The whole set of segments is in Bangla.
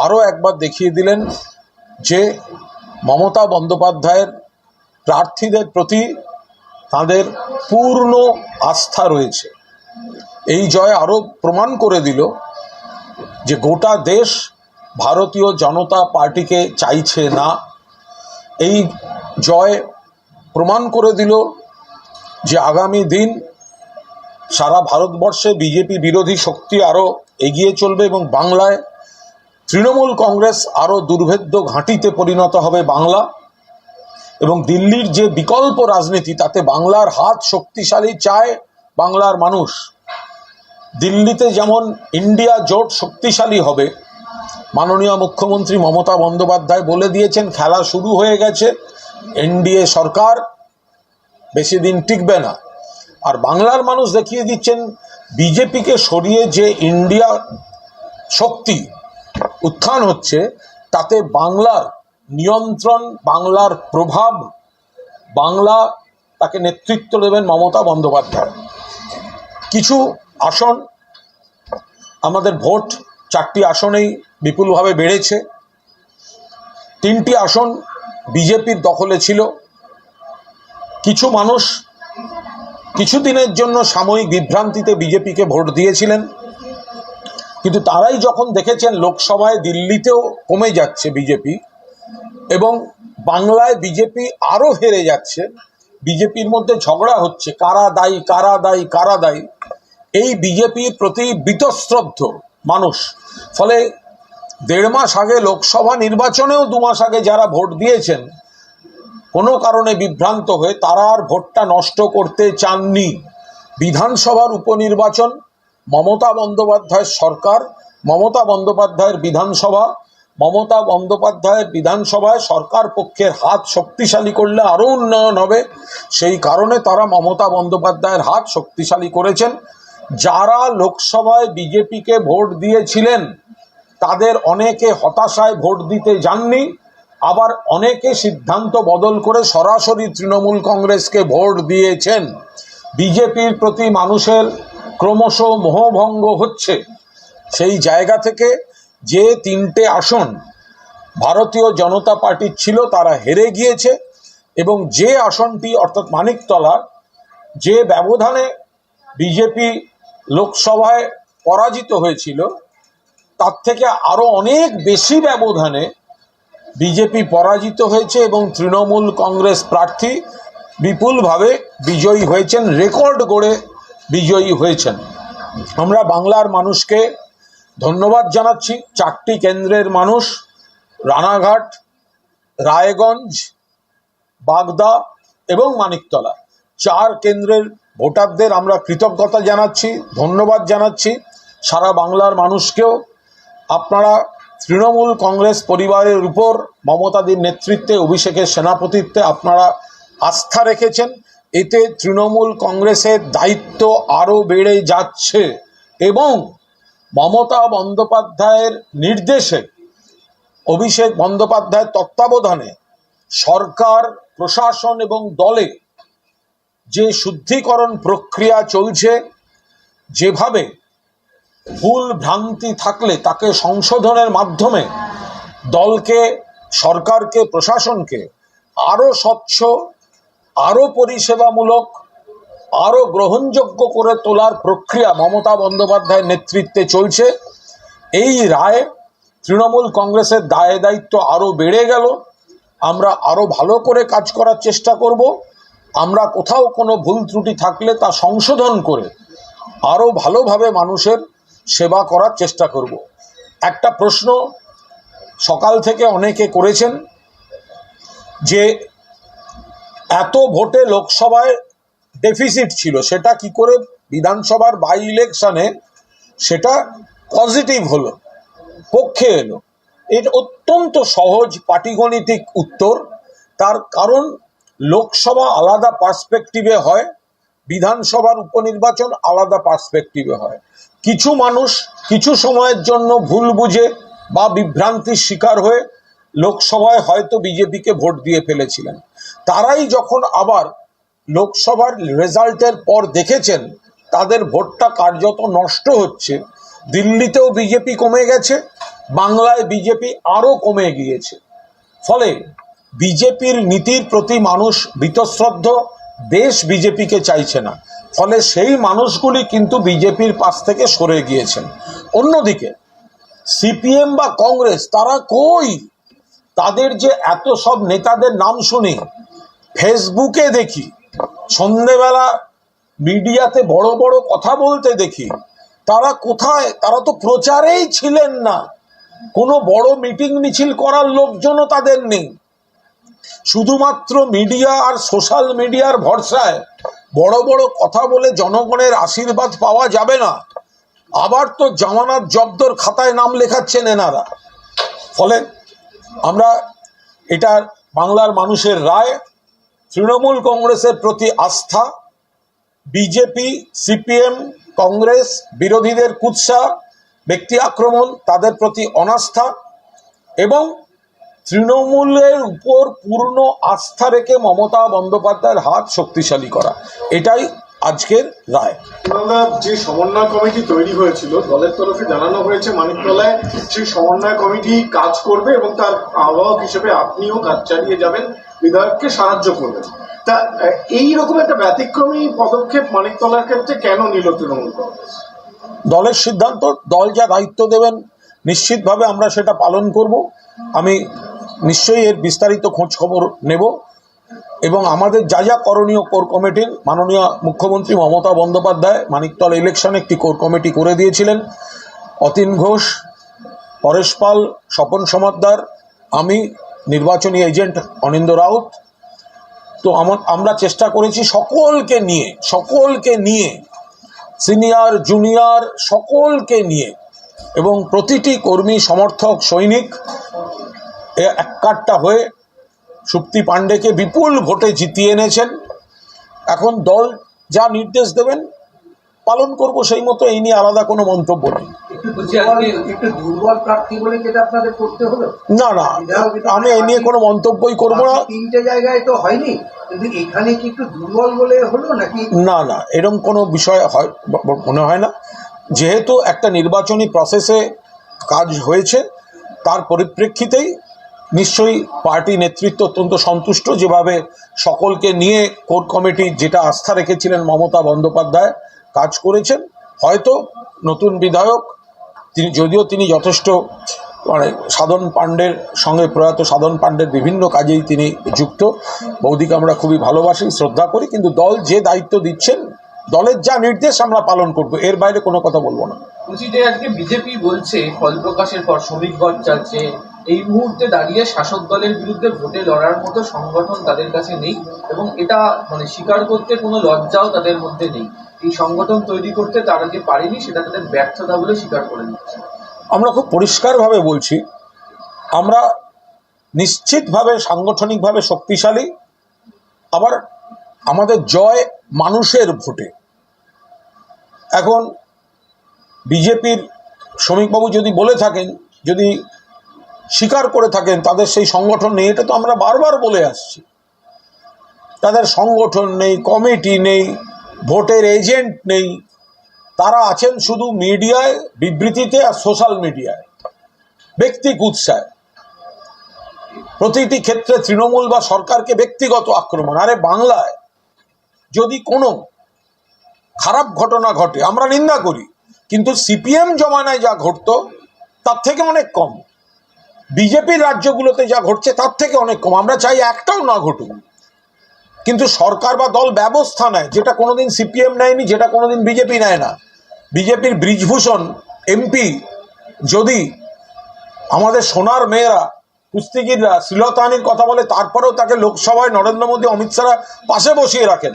আরও একবার দেখিয়ে দিলেন যে মমতা বন্দ্যোপাধ্যায়ের প্রার্থীদের প্রতি তাদের পূর্ণ আস্থা রয়েছে। এই জয় আরও প্রমাণ করে দিল যে গোটা দেশ ভারতীয় জনতা পার্টিকে চাইছে না। এই জয় প্রমাণ করে দিল যে আগামী দিন সারা ভারতবর্ষে বিজেপি বিরোধী শক্তি আরও এগিয়ে চলবে এবং বাংলায় তৃণমূল কংগ্রেস আরও দুর্ভেদ্য ঘাঁটিতে পরিণত হবে বাংলা এবং দিল্লির যে বিকল্প রাজনীতি, তাতে বাংলার হাত শক্তিশালী চায় বাংলার মানুষ। দিল্লিতে যেমন ইন্ডিয়া জোট শক্তিশালী হবে, মাননীয় মুখ্যমন্ত্রী মমতা বন্দ্যোপাধ্যায় বলে দিয়েছেন, খেলা শুরু হয়ে গেছে, এনডিএ সরকার বেশি দিন টিকবে না। আর বাংলার মানুষ দেখিয়ে দিচ্ছেন, বিজেপিকে সরিয়ে যে ইন্ডিয়া শক্তি উত্থান হচ্ছে, তাতে বাংলার নিয়ন্ত্রণ, বাংলার প্রভাব, বাংলা তাকে নেতৃত্ব দেবেন মমতা বন্দ্যোপাধ্যায়। কিছু আসন, আমাদের ভোট চারটি আসনেই বিপুলভাবে বেড়েছে। তিনটি আসন বিজেপির দখলে ছিল। কিছু মানুষ কিছুদিনের জন্য সাময়িক বিভ্রান্তিতে বিজেপিকে ভোট দিয়েছিলেন। কিন্তু তারাই যখন দেখেছেন লোকসভায় দিল্লিতেও কমে যাচ্ছে বিজেপি এবং বাংলায় বিজেপি আরও হেরে যাচ্ছে, বিজেপির মধ্যে ঝগড়া হচ্ছে, কারা দায়ী কারা দায়ী কারা দায়ী, এই বিজেপির প্রতি বীতশ্রদ্ধ মানুষ। ফলে দেড় মাস আগে লোকসভা নির্বাচনেও দু মাস আগে যারা ভোট দিয়েছেন, কোনো কারণে বিভ্রান্ত হয়ে তারা আর ভোটটা নষ্ট করতে চাননি। বিধানসভার উপনির্বাচন মমতা বন্দ্যোপাধ্যায়ের সরকার, মমতা বন্দ্যোপাধ্যায়ের বিধানসভা, মমতা বন্দ্যোপাধ্যায়ের বিধানসভায় সরকার পক্ষের হাত শক্তিশালী করলে আরও উন্নয়ন হবে। সেই কারণে তারা মমতা বন্দ্যোপাধ্যায়ের হাত শক্তিশালী করেছেন। যারা লোকসভায় বিজেপিকে ভোট দিয়েছিলেন, তাদের অনেকে হতাশায় ভোট দিতে যাননি, আবার অনেকে সিদ্ধান্ত বদল করে সরাসরি তৃণমূল কংগ্রেসকে ভোট দিয়েছেন। বিজেপির প্রতি মানুষের ক্রমশ মোহভঙ্গ হচ্ছে। সেই জায়গা থেকে যে তিনটে আসন ভারতীয় জনতা পার্টির ছিল, তারা হেরে গিয়েছে এবং যে আসনটি, অর্থাৎ মানিকতলা যে ব্যবধানে বিজেপি লোকসভায় পরাজিত হয়েছিল, তার থেকে আরও অনেক বেশি ব্যবধানে বিজেপি পরাজিত হয়েছে এবং তৃণমূল কংগ্রেস প্রার্থী বিপুলভাবে বিজয়ী হয়েছেন, রেকর্ড গড়ে বিজয়ী হয়েছেন। আমরা বাংলার মানুষকে ধন্যবাদ জানাচ্ছি। চারটি কেন্দ্রের মানুষ, রানাঘাট, রায়গঞ্জ, বাগদা এবং মানিকতলা। চার কেন্দ্রের ভোটারদের আমরা কৃতজ্ঞতা জানাচ্ছি, ধন্যবাদ জানাচ্ছি। সারা বাংলার মানুষকেও। আপনারা তৃণমূল কংগ্রেস পরিবারের উপর মমতাদির নেতৃত্বে, অভিষেকের সেনাপতিত্বে আপনারা আস্থা রেখেছেন। এতে তৃণমূল কংগ্রেসের দায়িত্ব আরও বেড়ে যাচ্ছে এবং মমতা বন্দ্যোপাধ্যায়ের নির্দেশে অভিষেক বন্দ্যোপাধ্যায়ের তত্ত্বাবধানে সরকার, প্রশাসন এবং দলে যে শুদ্ধিকরণ প্রক্রিয়া চলছে, যেভাবে ভুল ভ্রান্তি থাকলে তাকে সংশোধনের মাধ্যমে দলকে, সরকারকে, প্রশাসনকে আরও স্বচ্ছ আরও পরিষেবামূলক আরও গ্রহণযোগ্য করে তোলার প্রক্রিয়া মমতা বন্দ্যোপাধ্যায়ের নেতৃত্বে চলছে। এই রায় তৃণমূল কংগ্রেসের দায় দায়িত্ব আরও বেড়ে গেল। আমরা আরও ভালো করে কাজ করার চেষ্টা করব। আমরা কোথাও কোনো ভুল ত্রুটি থাকলে তা সংশোধন করে আরও ভালোভাবে মানুষের সেবা করার চেষ্টা করব। একটা প্রশ্ন সকাল থেকে অনেকে করেছেন যে এত ভোটে লোকসভায় ডেফিসিট ছিল, সেটা কি করে বিধানসভার বাই ইলেকশনে সেটা পজিটিভ হলো, পক্ষে এলো? এটা অত্যন্ত সহজ পাটিগণিতিক উত্তর, তার কারণ লোকসভা আলাদা পার্সপেক্টিভে হয়, বিধানসভার উপনির্বাচন আলাদা পার্সপেক্টিভে হয়। কিছু মানুষ কিছু সময়ের জন্য ভুল বুঝে বা বিভ্রান্তির শিকার হয়ে লোকসভায় হয়তো বিজেপিকে ভোট দিয়ে ফেলেছিলেন। তারাই যখন আবার লোকসভার রেজাল্টের পর দেখেছেন তাদের ভোটটা কার্যত নষ্ট হচ্ছে, দিল্লিতেও বিজেপি কমে গেছে, বাংলায় বিজেপি আরও কমে গিয়েছে। ফলে বিজেপির নীতির প্রতি মানুষ বীতশ্রদ্ধ, দেশ বিজেপিকে চাইছে না। ফলে সেই মানুষগুলি কিন্তু বিজেপির পাশ থেকে সরে গিয়েছেন। অন্যদিকে সিপিএম বা কংগ্রেস, তারা কই তাদের যে এত সব নেতাদের নাম শুনি ফেসবুকে দেখি, সন্ধেবেলা মিডিয়াতে বড় বড় কথা বলতে দেখি, তারা কোথায়? তারা তো প্রচারেই ছিলেন না। কোনো বড় মিটিং মিছিল করার লোকজনও তাদের নেই। শুধুমাত্র মিডিয়া আর সোশ্যাল মিডিয়ার ভরসায় বড় বড় কথা বলে জনগণের আশীর্বাদ পাওয়া যাবে না। আবার তো জামানত জব্দর খাতায় নাম লেখাচ্ছেন এনারা। ফলে আমরা এটা বাংলার মানুষের রায়, তৃণমূল কংগ্রেসের প্রতি আস্থা, বিজেপি, সিপিএম, কংগ্রেস, বিরোধীদের কুৎসা, ব্যক্তি আক্রমণ, তাদের প্রতি অনাস্থা এবং তৃণমূলের উপর পূর্ণ আস্থা রেখে মমতা বন্দ্যোপাধ্যায়ের হাত শক্তিশালী করা। এটাই আজকের রায়। যে সমন্বয় কমিটি তৈরি হয়েছিল দলের তরফে জানানো হয়েছে মানিকতলায় সেই সমন্বয় কমিটি কাজ করবে এবং তার আহ্বায়ক হিসেবে আপনিও কাজ চালিয়ে যাবেন বিধায়ককে সাহায্য করবেন। তা আহ, এই রকম একটা ব্যতিক্রমী পদক্ষেপ মানিকতলার ক্ষেত্রে কেন নিল তৃণমূল কংগ্রেস? দলের সিদ্ধান্ত দল যা দায়িত্ব দেবেন নিশ্চিতভাবে আমরা সেটা পালন করব। আমি নিশ্চয়ই এর বিস্তারিত খোঁজ খবর নেব। এবং আমাদের যা যা করণীয় কোর কমিটির, মাননীয় মুখ্যমন্ত্রী মমতা বন্দ্যোপাধ্যায় মানিকতল ইলেকশনে একটি কোর কমিটি করে দিয়েছিলেন। অতীন ঘোষ, পরেশ পাল, স্বপন সমাদ্দার, আমি, নির্বাচনী এজেন্ট অনিন্দ রাউত। তো আমা- আমরা চেষ্টা করেছি সকলকে নিয়ে সকলকে নিয়ে, সিনিয়র, জুনিয়র, সকলকে নিয়ে এবং প্রতিটি কর্মী, সমর্থক, সৈনিক, এ এককাট্টা হয়ে সুপ্তি পাণ্ডেকে বিপুল ভোটে জিতিয়ে এনেছেন। এখন দল যা নির্দেশ দেবেন পালন করব সেই মতো এই নিয়ে আলাদা কোনো মন্তব্য নেই। না না আমি এই নিয়ে কোনো মন্তব্যই করব না। তিনটে জায়গায় তো হয়নি এখানে কি একটু দুর্বল বলে হলো নাকি? না না এরকম কোনো বিষয় হয় মনে হয় না। যেহেতু একটা নির্বাচনী প্রসেসে কাজ হয়েছে তার পরিপ্রেক্ষিতেই নিশ্চয়ই পার্টি নেতৃত্ব অত্যন্ত সন্তুষ্ট। যেভাবে সকলকে নিয়ে কোর কমিটি যেটা আস্থা রেখেছিলেন মমতা বন্দ্যোপাধ্যায়, কাজ করেছেন। হয়তো নতুন বিধায়ক, তিনি যদিও তিনি যথেষ্ট মানে সাধন পাণ্ডের সঙ্গে প্রয়াত সাধন পাণ্ডের বিভিন্ন কাজেই তিনি যুক্ত। বৌদিকে আমরা খুবই ভালোবাসি, শ্রদ্ধা করি, কিন্তু দল যে দায়িত্ব দিচ্ছেন, দলের যা নির্দেশ আমরা পালন করব, এর বাইরে কোনো কথা বলব না। বিজেপি বলছে, ফল প্রকাশের পর শ্রমিক চলছে এই মুহূর্তে দাঁড়িয়ে শাসক দলের বিরুদ্ধে ভোটে লড়ার মতো সংগঠন তাদের কাছে নেই এবং এটা মানে স্বীকার করতে কোনো লজ্জাও তাদের মধ্যে নেই। এই সংগঠন তৈরি করতে তারা যে পারেনি, সেটা তাদের ব্যর্থতা বলে স্বীকার করে নিচ্ছে। আমরা খুব পরিষ্কারভাবে বলছি, আমরা নিশ্চিতভাবে, সাংগঠনিকভাবে শক্তিশালী, আবার আমাদের জয় মানুষের ভোটে। এখন বিজেপির শ্রমিকবাবু যদি বলে থাকেন, যদি স্বীকার করে থাকেন, তাদের সেই সংগঠন নেই, এটা তো আমরা বারবার বলে আসছি। তাদের সংগঠন নেই, কমিটি নেই, ভোটের এজেন্ট নেই, তারা আছেন শুধু মিডিয়ায়, বিবৃতিতে আর সোশ্যাল মিডিয়ায়, ব্যক্তি কুৎসায়। প্রতিটি ক্ষেত্রে তৃণমূল বা সরকারকে ব্যক্তিগত আক্রমণ, আরে বাংলায় যদি কোনো খারাপ ঘটনা ঘটে, আমরা নিন্দা করি, কিন্তু সিপিএম জমানায় যা ঘটতো, তার থেকে অনেক কম। বিজেপির রাজ্যগুলোতে যা ঘটছে তার থেকে অনেক কম। আমরা চাই একটাও না ঘটুক। কিন্তু সরকার বা দল ব্যবস্থা নেয়, যেটা কোনোদিন সিপিএম নেয়নি, যেটা কোনোদিন বিজেপি নেয় না। বিজেপির ব্রিজভূষণ, এমপি, যদি আমাদের সোনার মেয়েরা, কুস্তিগিররা শ্লীলতাহানির কথা বলে, তারপরেও তাকে লোকসভায় নরেন্দ্র মোদী, অমিত শাহরা পাশে বসিয়ে রাখেন।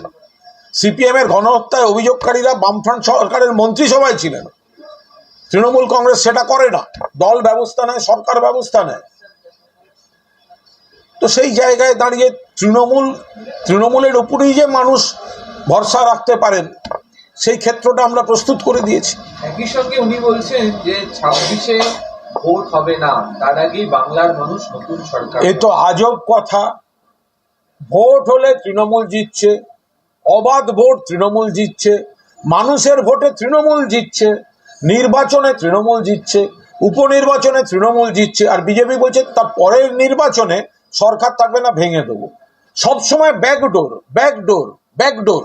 সিপিএমের গণহত্যায় অভিযোগকারীরা বামফ্রন্ট সরকারের মন্ত্রিসভায় ছিলেন। তৃণমূল কংগ্রেস সেটা করে না। দল ব্যবস্থা নেয় সরকার ব্যবস্থা নেয়। তো সেই জায়গায় দাঁড়িয়ে তৃণমূল তৃণমূলের উপরেই যে মানুষ ভরসা রাখতে পারেন সেই ক্ষেত্রটা আমরা প্রস্তুত করে দিয়েছি। একই সঙ্গে উনি বলছেন যে ছাব্বিশে ভোট হবে না তার আগেই বাংলার মানুষ নতুন সরকার এ তো আজব কথা। ভোট হলে তৃণমূল জিতছে অবাধ ভোট তৃণমূল জিতছে মানুষের ভোটে তৃণমূল জিতছে। নির্বাচনে তৃণমূল জিতছে, উপনির্বাচনে তৃণমূল জিতছে, আর বিজেপি বলছে তার পরের নির্বাচনে সরকার থাকবে না, ভেঙে দেবো। সবসময় ব্যাকডোর ব্যাকডোর ব্যাকডোর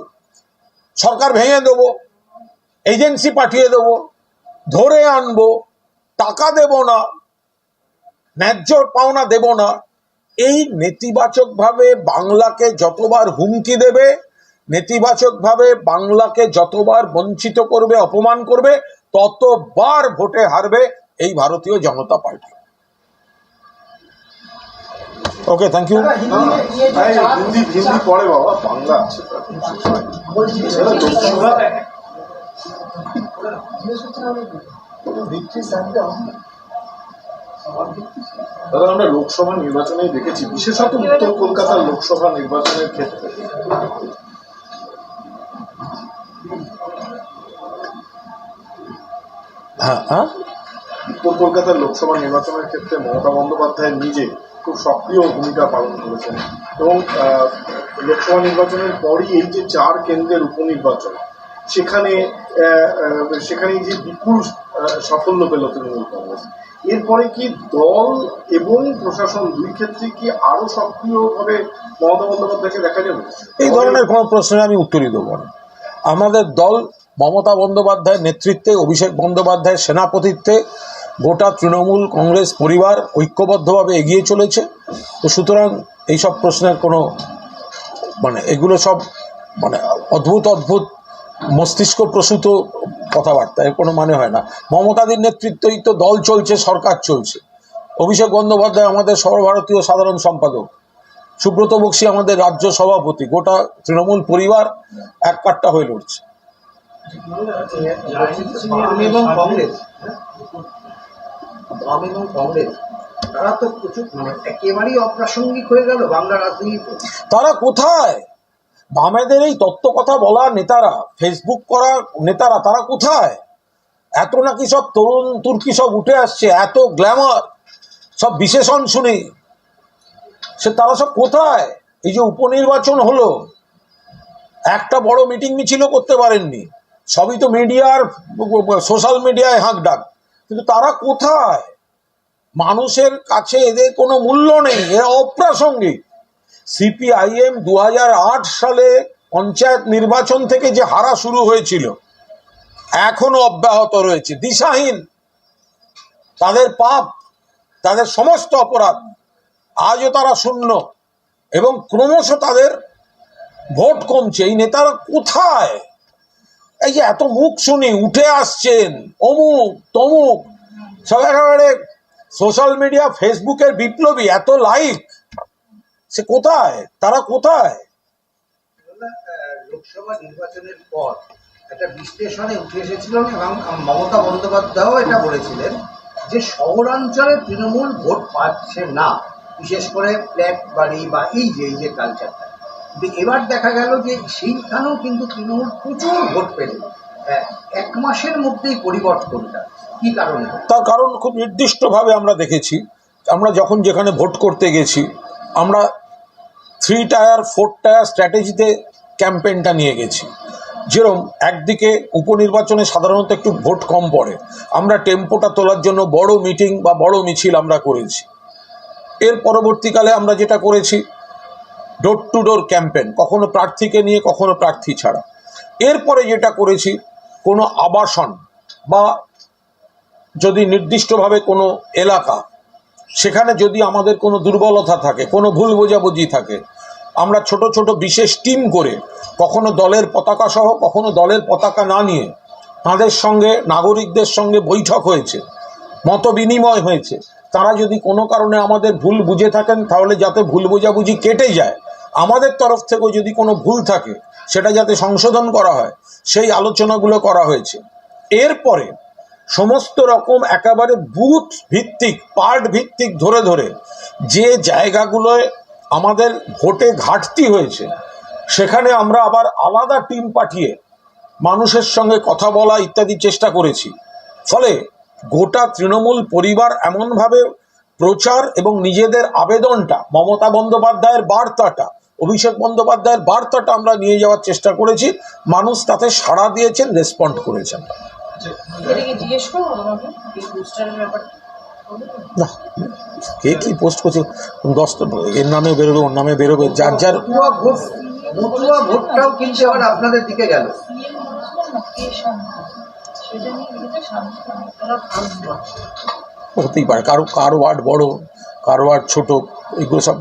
সরকার ভেঙে দেবো এজেন্সি পাঠিয়ে দেবো, ধরে আনব, টাকা দেব না, ন্যায্য পাওনা দেব না। এই নেতিবাচকভাবে বাংলাকে যতবার হুমকি দেবে, নেতিবাচকভাবে বাংলাকে যতবার বঞ্চিত করবে, অপমান করবে ততবার ভোটে হারবে এই Bharatiya Janata Party. Okay thank you Hindi Hindi পড়ে বাবা বাংলা দাদা আমরা লোকসভা নির্বাচনেই দেখেছি বিশেষত উত্তর কলকাতার লোকসভা নির্বাচনের ক্ষেত্রে। হ্যাঁ হ্যাঁ? উত্তর কলকাতার লোকসভা নির্বাচনের ক্ষেত্রে মমতা বন্দ্যোপাধ্যায় নিজে খুব সক্রিয় ভূমিকা পালন করেছেন। এবং লোকসভা নির্বাচনের পরই এই যে চার কেন্দ্রের উপনির্বাচন সেখানে সেখানে যে বিপুল সাফল্য পেল তৃণমূল কংগ্রেস। এরপরে কি দল এবং প্রশাসন দুই ক্ষেত্রে কি আরও সক্রিয়ভাবে মমতা বন্দ্যোপাধ্যায়কে দেখা যাবে? এই ধরনের কোনো প্রশ্নের আমি উত্তরই দেবো না। আমাদের দল মমতা বন্দ্যোপাধ্যায়ের নেতৃত্বে, অভিষেক বন্দ্যোপাধ্যায়ের সেনাপতিত্বে গোটা তৃণমূল কংগ্রেস পরিবার ঐক্যবদ্ধভাবে এগিয়ে চলেছে। তো সুতরাং এইসব প্রশ্নের কোনো মানে এগুলো সব মানে অদ্ভুত অদ্ভুত মস্তিষ্ক প্রসূত কথাবার্তা, এর কোনো মানে হয় না। মমতাদির নেতৃত্বেই তো দল চলছে, সরকার চলছে। অভিষেক বন্দ্যোপাধ্যায় আমাদের সর্বভারতীয় সাধারণ সম্পাদক। সুব্রত বক্সী আমাদের রাজ্য সভাপতি। গোটা তৃণমূল পরিবার এক কাট্টা হয়ে লড়ছে। এবং কংগ্রেস এবং কংগ্রেস, তারা তো মানে একেবারেই অপ্রাসঙ্গিক হয়ে গেল বাংলা তারা কোথায়? বামেদের এই তত্ত্ব কথা বলা নেতারা ফেসবুক করা নেতারা, তারা কোথায়? এত নাকি সব তরুণ তুর্কি সব উঠে আসছে, এত গ্ল্যামার, সব বিশেষণ শুনি। সে তারা সব কোথায়? এই যে উপনির্বাচন হলো, একটা বড় মিটিং মিছিলও করতে পারেননি। সবই তো মিডিয়ার সোশ্যাল মিডিয়ায় হাঁক ডাক। কিন্তু তারা কোথায়? মানুষের কাছে এদের কোনো মূল্য নেই, এরা অপ্রাসঙ্গিক। সিপিআইএম দু হাজার আট সালে পঞ্চায়েত নির্বাচন থেকে যে হারা শুরু হয়েছিল, এখনও অব্যাহত রয়েছে। দিশাহীন। তাদের পাপ, তাদের সমস্ত অপরাধ, আজও তারা শূন্য। এবং ক্রমশ তাদের ভোট কমছে। এই নেতারা কোথায়? এই যে এত মুখ শুনি, উঠে আসছেন, অমুক, তমুক। সব একেবারে সোশ্যাল মিডিয়া ফেসবুকের বিপ্লবী, এত লাইক সে কোথায়? তারা কোথায়? লোকসভা নির্বাচনের পর একটা বিশ্লেষণে উঠে এসেছিল এবং মমতা বলেছিলেন যে শহরাঞ্চলে তৃণমূল ভোট পাচ্ছে না, বিশেষ করে ফ্ল্যাট বাড়ি বা এই যে এই যে কালচারটা এবার দেখা গেল যে সেইখানেও কিন্তু তৃণমূল প্রচুর ভোট পেল। এক মাসের মধ্যেই পরিবর্তনটা। কি কারণে? তার কারণ খুব নির্দিষ্টভাবে আমরা দেখেছি। আমরা যখন যেখানে ভোট করতে গেছি, আমরা থ্রি টায়ার ফোর টায়ার স্ট্র্যাটেজিতে ক্যাম্পেনটা নিয়ে গেছি। যেরম একদিকে উপনির্বাচনে সাধারণত একটু ভোট কম পড়ে। আমরা টেম্পোটা তোলার জন্য বড় মিটিং বা বড় মিছিল আমরা করেছি। এর পরবর্তীকালে আমরা যেটা করেছি ডোর টু ডোর ক্যাম্পেন কখনো প্রার্থীকে নিয়ে, কখনো প্রার্থী ছাড়া। এরপরে যেটা করেছি, কোনো আবাসন বা যদি নির্দিষ্টভাবে কোনো এলাকা, সেখানে যদি আমাদের কোনো দুর্বলতা থাকে, কোনো ভুল বোঝাবুঝি থাকে, আমরা ছোট ছোট বিশেষ টিম করে কখনো দলের পতাকা সহ, কখনো দলের পতাকা না নিয়ে তাদের সঙ্গে, নাগরিকদের সঙ্গে বৈঠক হয়েছে, মত বিনিময় হয়েছে। তারা যদি কোনো কারণে আমাদের ভুল বুঝে থাকেন, তাহলে যাতে ভুল বোঝাবুঝি কেটে যায় আমাদের তরফ থেকেও যদি কোনো ভুল থাকে, সেটা যাতে সংশোধন করা হয়, সেই আলোচনাগুলো করা হয়েছে। এরপরে সমস্ত রকম একেবারে বুথ ভিত্তিক, পার্ট ভিত্তিক ধরে ধরে যে জায়গাগুলোয় আমাদের ভোটে ঘাটতি হয়েছে, সেখানে আমরা আবার আলাদা টিম পাঠিয়ে মানুষের সঙ্গে কথা বলা ইত্যাদি চেষ্টা করেছি। ফলে গোটা তৃণমূল পরিবার এমনভাবে প্রচার এবং নিজেদের আবেদনটা, মমতা বন্দ্যোপাধ্যায়ের বার্তাটা অভিষেক বন্দ্যোপাধ্যায়ের বার্তাটা আমরা নিয়ে যাওয়ার চেষ্টা করেছি। মানুষ তাতে সাড়া দিয়েছেন রেসপন্ড করেছেন। না কে কি পোস্ট করছে? দশটা এর নামে বেরোবে ওর নামে বেরোবে যার যার মতুয়া ভোটটাও কিন্তু আবার আপনাদের দিকে গেল। হতেই পারে কারও কারও ওয়ার্ড বড় কারও ওয়ার্ড ছোট এগুলো সব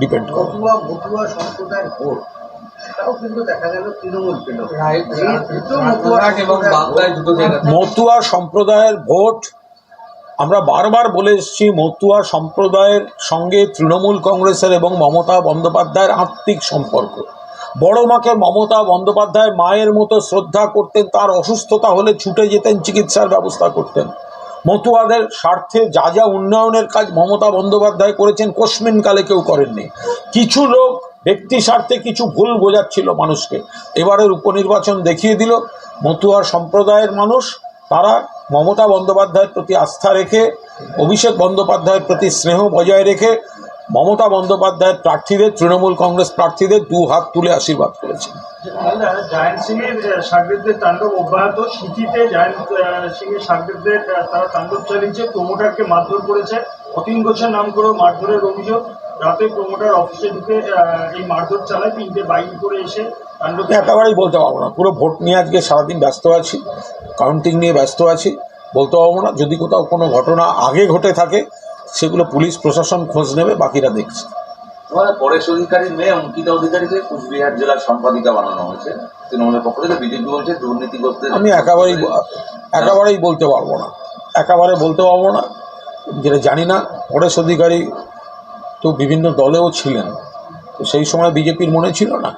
ডিপেন্ড করে। মতুয়া মতুয়া সম্প্রদায়ের ভোট মতুয়া সম্প্রদায়ের ভোট আমরা বারবার বলে এসেছি মতুয়া সম্প্রদায়ের সঙ্গে তৃণমূল কংগ্রেসের এবং মমতা বন্দ্যোপাধ্যায়ের আত্মিক সম্পর্ক। বড় মাকে মমতা বন্দ্যোপাধ্যায় মায়ের মতো শ্রদ্ধা করতেন তার অসুস্থতা হলে ছুটে যেতেন চিকিৎসার ব্যবস্থা করতেন। মতুয়াদের স্বার্থে যা যা উন্নয়নের কাজ মমতা বন্দ্যোপাধ্যায় করেছেন কোশ্মিন কালে কেউ করেননি। কিছু লোক ব্যক্তি স্বার্থে কিছু ভুল বোঝাচ্ছিল মানুষকে। এবারের উপনির্বাচন দেখিয়ে দিল, মতুয়ার সম্প্রদায়ের মানুষ, তারা মমতা বন্দ্যোপাধ্যায়ের প্রতি আস্থা রেখে, অভিষেক বন্দ্যোপাধ্যায়ের প্রতি স্নেহ বজায় রেখে মমতা বন্দ্যোপাধ্যায়ের প্রার্থীদের তৃণমূল কংগ্রেস প্রার্থীদের দু হাত তুলে আশীর্বাদ করেছেন। একেবারেই বলতে পারব না। পুরো ভোট নিয়ে আজকে সারাদিন ব্যস্ত আছি। কাউন্টিং নিয়ে ব্যস্ত আছি। বলতে পারব না। যদি কোথাও কোনো ঘটনা আগে ঘটে থাকে সেগুলো পুলিশ প্রশাসন খোঁজ নেবে বাকিরা দেখছে। পরেশ অধিকারীর মেয়ে অঙ্কিতা অধিকারীকে কুচবিহার জেলার সম্পাদিকা বানানো হয়েছে। তৃণমূলের পক্ষ থেকে বিজেপি বলছে দুর্নীতিগ্রস্তের আমি একেবারেই একেবারেই বলতে পারব না। একেবারে বলতে পারব না। যেটা জানি না পরেশ অধিকারী তো বিভিন্ন দলেও ছিলেন। তো সেই সময় বিজেপির মনে ছিল না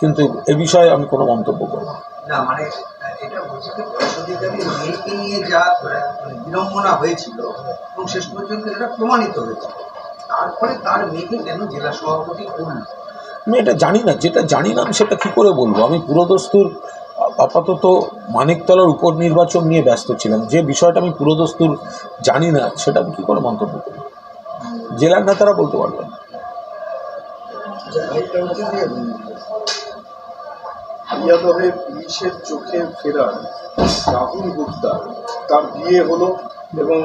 কিন্তু এ বিষয়ে আমি কোনো মন্তব্য করব। না মানে মেয়েকে নিয়ে যা মানে বিড়ম্বনা হয়েছিল এবং শেষ পর্যন্ত এটা প্রমাণিত হয়েছে। তারপরে তার মেয়েকে কেন জেলা সভাপতি করল আমি এটা জানি না যেটা জানি না আমি সেটা কী করে বলব? আমি পুরোদস্তুর আপাতত মানিকতলার উপর নির্বাচন নিয়ে ব্যস্ত ছিলাম। যে বিষয়টা আমি পুরোদস্তুর জানি না সেটা আমি কী করে মন্তব্য করি জেলার নেতারা বলতে পারবেন ইয়াদবে পুলিশের চোখে ফেরার রাহুল গুপ্তা। তার বিয়ে হলো এবং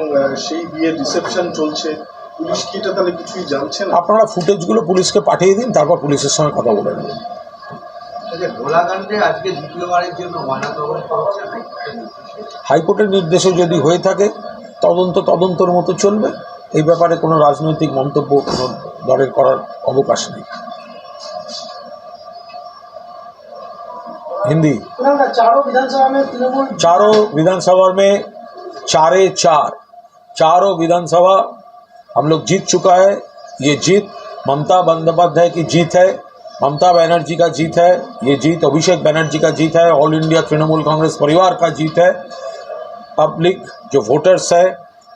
সেই বিয়ে রিসেপশন চলছে। পুলিশ কি এটা তাহলে কিছুই জানছে না? আপনারা ফুটেজগুলো পুলিশকে পাঠিয়ে দিন তারপর পুলিশের সঙ্গে কথা বলে নেবেন। না হাইকোর্টের নির্দেশে যদি হয়ে থাকে তদন্ত তদন্তর মতো চলবে। এই ব্যাপারে কোনো রাজনৈতিক মন্তব্য কোনো দলের করার অবকাশ নেই। हिंदी। चारों विधानसभा में तृणमूल। चारों विधानसभा में चारे चार। चारों विधानसभा हम लोग जीत चुका है ये जीत ममता बंदोपाध्याय की जीत है ममता बनर्जी का जीत है ये जीत अभिषेक बनर्जी का जीत है ऑल इंडिया तृणमूल कांग्रेस परिवार का जीत है। पब्लिक जो वोटर्स है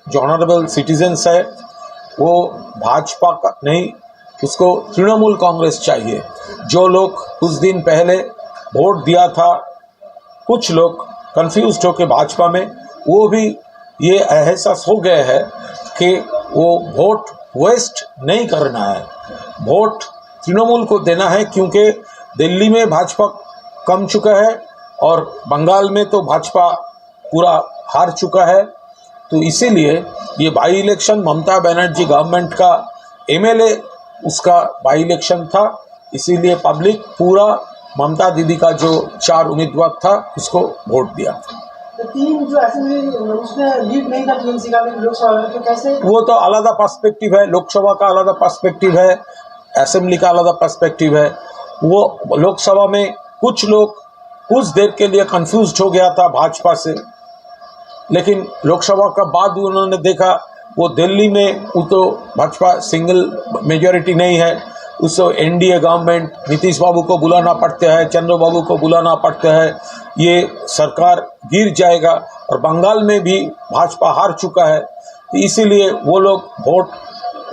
जो ऑनरेबल सिटीजन्स है वो भाजपा का नहीं उसको तृणमूल कांग्रेस चाहिए। जो लोग कुछ दिन पहले वोट दिया था। कुछ लोग कंफ्यूज होकर भाजपा में, वो भी ये एहसास हो गया है कि वो वोट वेस्ट नहीं करना है। वोट तृणमूल को देना है क्योंकि दिल्ली में भाजपा कम चुका है और बंगाल में तो भाजपा पूरा हार चुका है। तो इसीलिए ये by election Mamata Banerjee government का एमएलए उसका बाई इलेक्शन था। इसीलिए पब्लिक पूरा ममता दीदी का जो चार उम्मीदवार था उसको वोट दिया। तीन जो असेंबली उसमें लीड नहीं था तो वो तो आलादा पर्सपेक्टिव है लोकसभा का आलादा पर्सपेक्टिव है असेंबली का आलादा पर्सपेक्टिव है। वो लोकसभा में कुछ लोग कुछ देर के लिए कंफ्यूज हो गया था भाजपा से। लेकिन लोकसभा का बाद उन्होंने देखा वो दिल्ली में वो तो भाजपा सिंगल मेजॉरिटी नहीं है। उसको एनडीए गवर्नमेंट नीतीश बाबू को बुलाना पड़ता है चंद्रबाबू को बुलाना पड़ता है। ये सरकार गिर जाएगा और बंगाल में भी भाजपा हार चुका है। तो इसीलिए वो लोग वोट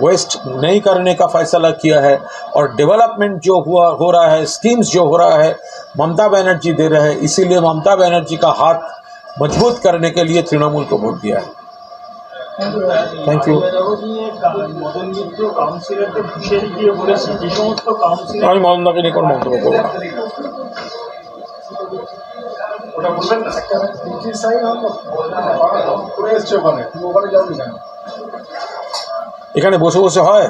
वेस्ट नहीं करने का फैसला किया है और डेवलपमेंट जो हुआ, हो रहा है, स्कीम्स जो हो रहा है, ममता बनर्जी दे रहे हैं। इसीलिए ममता बनर्जी का हाथ मज़बूत करने के लिए तृणमूल को वोट दिया है। থ্যাংক ইউ মদন মিত্র কাউন্সিলরকে ঘুষের দিয়ে বলেছে যে সমস্ত কাউন্সিলর আমি মদনদাকে নিয়ে কোনো মন্তব্য করব এখানে বসে বসে হয়?